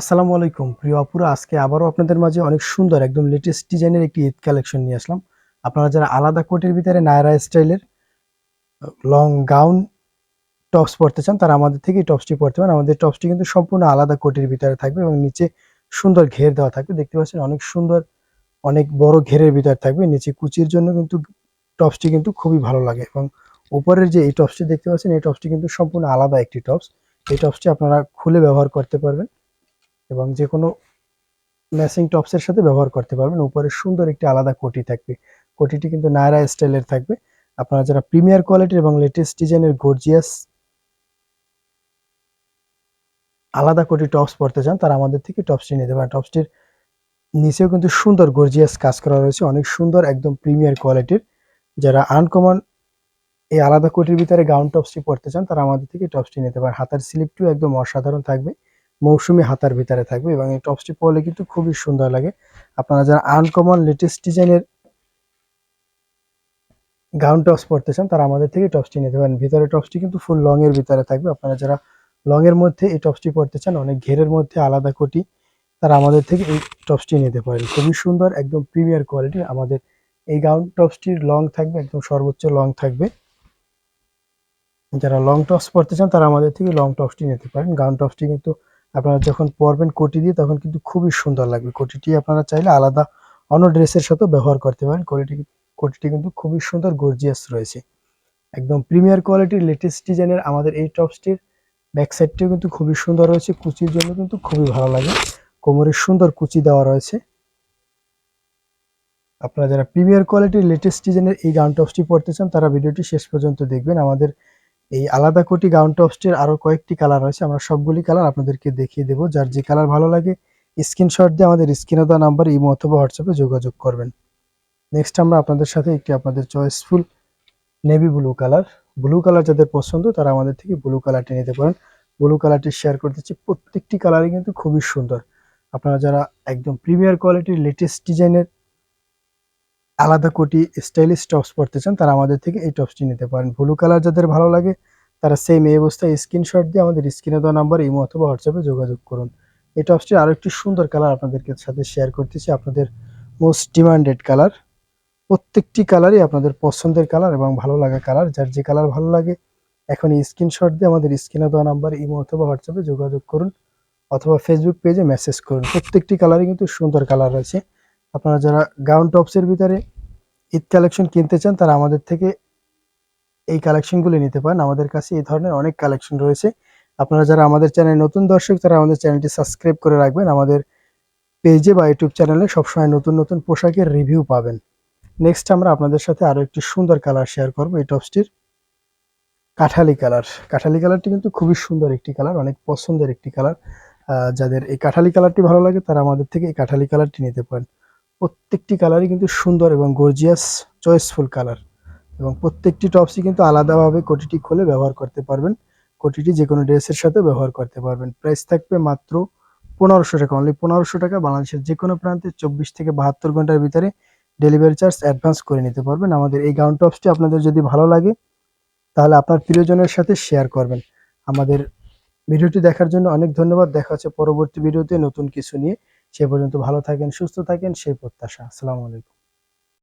আসসালামু আলাইকুম। প্রিয় অপুরা আজকে আবারও আপনাদের মাঝে অনেক সুন্দর, একদম লেটেস্ট ডিজাইনের একটি ঈদ কালেকশন নিয়ে আসলাম। আপনারা যারা আলাদা কোটের ভিতরে নায়রা স্টাইলের লং গাউন টপস পরতে চান, তারা আমাদের থেকে এই টপসটি পরতে পারেন। আমাদের টপসটি কিন্তু সম্পূর্ণ আলাদা কোটের ভিতরে থাকবে এবং নিচে সুন্দর ঘের দেওয়া থাকবে। দেখতে পাচ্ছেন অনেক সুন্দর, অনেক বড় ঘেরের ভিতরে থাকবে। নিচে কুচির জন্য কিন্তু টপসটি কিন্তু খুবই ভালো লাগে এবং উপরের যে এই টপসটি দেখতে পাচ্ছেন, এই টপসটি কিন্তু সম্পূর্ণ আলাদা একটি টপস এই টপসটি আপনারা খুলে ব্যবহার করতে পারবেন। এবং যে কোনো ম্যাচিং টপসের সাথে ব্যবহার করতে পারবেন। উপরে সুন্দর একটি আলাদা কোটি থাকবে। কোটিটি কিন্তু নায়রা স্টাইলের থাকবে। আপনারা যারা প্রিমিয়ার কোয়ালিটির এবং লেটেস্ট ডিজাইনের গর্জিয়াস আলাদা কোটি টপস পড়তে চান, তারা আমাদের থেকে টপসটি নিতে পারেন টপসটির নিচেও কিন্তু সুন্দর গর্জিয়াস কাজ করা রয়েছে। অনেক সুন্দর একদম প্রিমিয়ার কোয়ালিটির। যারা আনকমন এই আলাদা কোটির ভিতরে গাউন টপসটি পড়তে চান, তারা আমাদের থেকে টপসটি নিতে পারেন। হাতার স্লিপটিও একদম অসাধারণ থাকবে। মৌসুমি হাতার ভিতরে থাকবে এবং এই টপসটি পরলে কিন্তু খুবই সুন্দর লাগে। আপনারা যারা আনকমন লেটেস্ট ডিজাইনের গাউন টপস পরতে চান, তারা আমাদের থেকে টপসটি নিতে পারেন। ভিতরে টপসটি কিন্তু ফুল লং এর ভিতরে থাকবে। আপনারা যারা লং এর মধ্যে এই টপসটি পরতে চান, অনেক ঘেরের মধ্যে আলাদা কোটি, তারা আমাদের থেকে এই টপসটি নিতে পারেন। খুবই সুন্দর, একদম প্রিমিয়ার কোয়ালিটির আমাদের এই গাউন টপসটির লং থাকবে, একদম সর্বোচ্চ লং থাকবে। যারা লং টপস পরতে চান, তারা আমাদের থেকে লং টপসটি নিতে পারেন। গাউন টপসটি কিন্তু আপনারা যখন পরবেন কোটি দিয়ে, তখন কিন্তু খুবই সুন্দর লাগবে। কোটিটি আপনারা চাইলে আলাদা অন্য ড্রেসের সাথেও ব্যবহার করতে পারেন। কোয়ালিটি কোটিটি কিন্তু খুবই সুন্দর গর্জিয়াস রয়েছে। একদম প্রিমিয়ার কোয়ালিটির লেটেস্ট ডিজাইনের আমাদের এই টপসটির ব্যাক সাইডটিও কিন্তু খুবই সুন্দর রয়েছে। কুচির জন্য কিন্তু খুবই ভালো লাগে। কোমরের সুন্দর কুচি দেওয়া রয়েছে। আপনারা যারা প্রিমিয়ার কোয়ালিটির লেটেস্ট ডিজাইনের এই গাউন টপসটি পড়তে চান, তারা ভিডিওটি শেষ পর্যন্ত দেখবেন। আমাদের এই আলাদা কোটি গাউন টপসটির আরও কয়েকটি কালার রয়েছে। আমরা সবগুলি কালার আপনাদেরকে দেখিয়ে দেবো। যার যে কালার ভালো লাগে, স্ক্রিনশট দিয়ে আমাদের স্ক্রিনে দেওয়া নাম্বার ইমো অথবা হোয়াটসঅ্যাপে যোগাযোগ করবেন। নেক্সট আমরা আপনাদের সাথে একটি আপনাদের choiceful navy blue colour. Blue colour যাদের পছন্দ, তারা আমাদের থেকে ব্লু কালারটি নিতে পারেন। ব্লু কালারটি শেয়ার করতেছি প্রত্যেকটি কালারই কিন্তু খুবই সুন্দর। আপনারা যারা একদম প্রিমিয়ার কোয়ালিটির লেটেস্ট ডিজাইনের আলাদা কোটি স্টাইলিশ টপস পড়তে চান, তারা আমাদের থেকে এই টপসটি নিতে পারেন। ব্লু কালার যাদের ভালো লাগে, তারা সেম এই অবস্থায় স্ক্রিনশট দিয়ে আমাদের স্ক্রিনে দেওয়া নাম্বার ইমো অথবা হোয়াটসঅ্যাপে যোগাযোগ করুন। এই টপসটি আরও একটি সুন্দর কালার আপনাদেরকে সাথে শেয়ার করতেছি আপনাদের মোস্ট ডিমান্ডেড কালার। প্রত্যেকটি কালারই আপনাদের পছন্দের কালার এবং ভালো লাগা কালার। যার যে কালার ভালো লাগে এখন স্ক্রিনশট দিয়ে আমাদের স্ক্রিনে দেওয়া নাম্বার ইমো অথবা হোয়াটসঅ্যাপে যোগাযোগ করুন অথবা ফেসবুক পেজে মেসেজ করুন। প্রত্যেকটি কালারই কিন্তু সুন্দর কালার রয়েছে। আপনারা যারা গাউন টপসের ভিতরে ঈদ কালেকশন কিনতে চান, তারা আমাদের থেকে এই কালেকশনগুলি নিতে পারেন। আমাদের কাছে এই ধরনের অনেক কালেকশন রয়েছে। আপনারা যারা আমাদের চ্যানেল নতুন দর্শক, তারা আমাদের চ্যানেলটি সাবস্ক্রাইব করে রাখবেন। আমাদের পেজে বা ইউটিউব চ্যানেলে সবসময় নতুন নতুন পোশাকের রিভিউ পাবেন। নেক্সট আমরা আপনাদের সাথে আরও একটি সুন্দর কালার শেয়ার করব। এই টপসটির কাঠালি কালার। কাঠালি কালারটি কিন্তু খুবই সুন্দর একটি কালার, অনেক পছন্দের একটি কালার। যাদের এই কাঠালি কালারটি ভালো লাগে, তারা আমাদের থেকে এই কাঠালি কালারটি নিতে পারেন। প্রত্যেকটি কালারই কিন্তু সুন্দর এবং গর্জিয়াস চয়েসফুল কালার এবং প্রত্যেকটি টপসই কিন্তু আলাদাভাবে কোটিটি খুলে ব্যবহার করতে পারবেন। কোটিটি যে কোনো ড্রেসের সাথে ব্যবহার করতে পারবেন। প্রাইস থাকবে মাত্র পনেরোশো টাকা। অনলি পনেরোশো টাকা বাংলাদেশের যে কোনো প্রান্তে চব্বিশ থেকে বাহাত্তর ঘণ্টার ভিতরে ডেলিভারি চার্জ অ্যাডভান্স করে নিতে পারবেন। আমাদের এই গাউন টপসটি আপনাদের যদি ভালো লাগে, তাহলে আপনার প্রিয়জনের সাথে শেয়ার করবেন। আমাদের ভিডিওটি দেখার জন্য অনেক ধন্যবাদ। দেখা হচ্ছে পরবর্তী ভিডিওতে নতুন কিছু নিয়ে। সে পর্যন্ত ভালো থাকেন সুস্থ থাকেন সেই প্রত্যাশা। আসসালামু আলাইকুম।